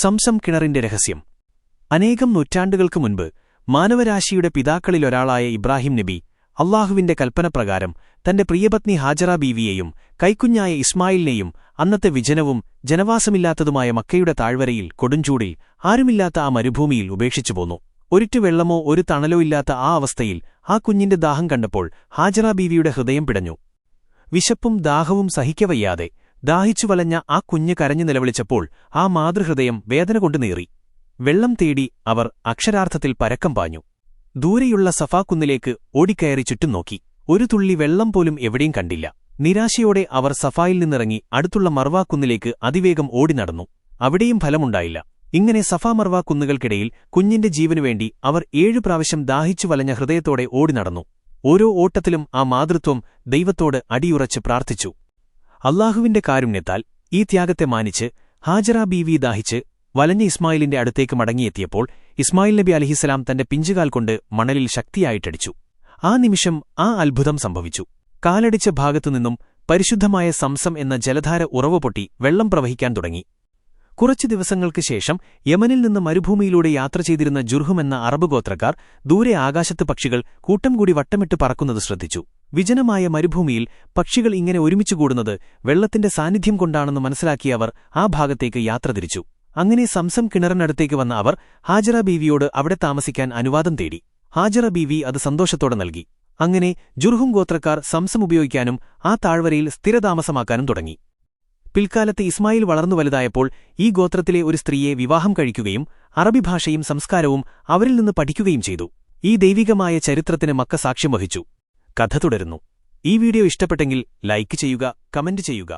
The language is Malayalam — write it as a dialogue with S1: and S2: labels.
S1: സംസം കിണറിന്റെ രഹസ്യം. അനേകം നൂറ്റാണ്ടുകൾക്ക് മുൻപ് മാനവരാശിയുടെ പിതാക്കളിലൊരാളായ ഇബ്രാഹിം നബി അള്ളാഹുവിന്റെ കൽപ്പനപ്രകാരം തന്റെ പ്രിയപത്നി ഹാജറ ബീവിയെയും കൈക്കുഞ്ഞായ ഇസ്മായിലിനെയും അന്നത്തെ വിജനവും ജനവാസമില്ലാത്തതുമായ മക്കയുടെ താഴ്വരയിൽ കൊടുഞ്ചൂടിൽ ആരുമില്ലാത്ത ആ മരുഭൂമിയിൽ ഉപേക്ഷിച്ചു പോന്നു. ഒരിറ്റു വെള്ളമോ ഒരു തണലോ ഇല്ലാത്ത ആ അവസ്ഥയിൽ ആ കുഞ്ഞിന്റെ ദാഹം കണ്ടപ്പോൾ ഹാജറ ബീവിയുടെ ഹൃദയം പിടഞ്ഞു. വിശപ്പും ദാഹവും സഹിക്കവയ്യാതെ ദാഹിച്ചു വലഞ്ഞ ആ കുഞ്ഞ് കരഞ്ഞു നിലവിളിച്ചപ്പോൾ ആ മാതൃഹൃദയം വേദന കൊണ്ട് നീറി. വെള്ളം തേടി അവർ അക്ഷരാർത്ഥത്തിൽ പരക്കം പാഞ്ഞു. ദൂരെയുള്ള സഫാക്കുന്നിലേക്ക് ഓടിക്കയറി ചുറ്റും നോക്കി. ഒരു തുള്ളി വെള്ളം പോലും എവിടെയും കണ്ടില്ല. നിരാശയോടെ അവർ സഫായിൽ നിന്നിറങ്ങി അടുത്തുള്ള മർവാക്കുന്നിലേക്ക് അതിവേഗം ഓടി നടന്നു. അവിടെയും ഫലമുണ്ടായില്ല. ഇങ്ങനെ സഫാ മർവാ കുന്നുകൾക്കിടയിൽ കുഞ്ഞിന്റെ ജീവനുവേണ്ടി അവർ ഏഴു പ്രാവശ്യം ദാഹിച്ചു വലഞ്ഞ ഹൃദയത്തോടെ ഓടി നടന്നു. ഓരോ ഓട്ടത്തിലും ആ മാതൃത്വം ദൈവത്തോട് അടിയുറച്ച് പ്രാർത്ഥിച്ചു. അള്ളാഹുവിന്റെ കാരുണ്യത്താൽ ഈ ത്യാഗത്തെ മാനിച്ച് ഹാജറ ബീവി ദാഹിച്ച് വലഞ്ഞ ഇസ്മായിലിന്റെ അടുത്തേക്ക് മടങ്ങിയെത്തിയപ്പോൾ ഇസ്മായിൽ നബി അലഹിസലാം തന്റെ പിഞ്ചുകാൽ കൊണ്ട് മണലിൽ ശക്തിയായിട്ടടിച്ചു. ആ നിമിഷം ആ അത്ഭുതം സംഭവിച്ചു. കാലടിച്ച ഭാഗത്തുനിന്നും പരിശുദ്ധമായ സംസം എന്ന ജലധാര ഉറവ് പൊട്ടി വെള്ളം പ്രവഹിക്കാൻ തുടങ്ങി. കുറച്ചു ദിവസങ്ങൾക്ക് ശേഷം യമനിൽ നിന്ന് മരുഭൂമിയിലൂടെ യാത്ര ചെയ്തിരുന്ന ജുർഹുമെന്ന അറബ് ഗോത്രക്കാർ ദൂരെ ആകാശത്ത് പക്ഷികൾ കൂട്ടം കൂടി വട്ടമിട്ട് പറക്കുന്നത് ശ്രദ്ധിച്ചു. വിജനമായ മരുഭൂമിയിൽ പക്ഷികൾ ഇങ്ങനെ ഒരുമിച്ചുകൂടുന്നത് വെള്ളത്തിന്റെ സാന്നിധ്യം കൊണ്ടാണെന്ന് മനസ്സിലാക്കിയ അവർ ആ ഭാഗത്തേക്ക് യാത്ര തിരിച്ചു. അങ്ങനെ സംസം കിണറിനടുത്തേക്ക് വന്ന അവർ ഹാജറ ബീവിയോട് അവിടെ താമസിക്കാൻ അനുവാദം തേടി. ഹാജറ ബീവി അത് സന്തോഷത്തോടെ നൽകി. അങ്ങനെ ജുർഹും ഗോത്രക്കാർ സംസം ഉപയോഗിക്കാനും ആ താഴ്വരയിൽ സ്ഥിരതാമസമാക്കാനും തുടങ്ങി. പിൽക്കാലത്ത് ഇസ്മായിൽ വളർന്നു വലുതായപ്പോൾ ഈ ഗോത്രത്തിലെ ഒരു സ്ത്രീയെ വിവാഹം കഴിക്കുകയും അറബി ഭാഷയും സംസ്കാരവും അവരിൽ നിന്ന് പഠിക്കുകയും ചെയ്തു. ഈ ദൈവികമായ ചരിത്രത്തിന് മക്ക സാക്ഷ്യം വഹിച്ചു. കഥ തുടരുന്നു. ഈ വീഡിയോ ഇഷ്ടപ്പെട്ടെങ്കിൽ ലൈക്ക് ചെയ്യുക കമന്റ് ചെയ്യുക.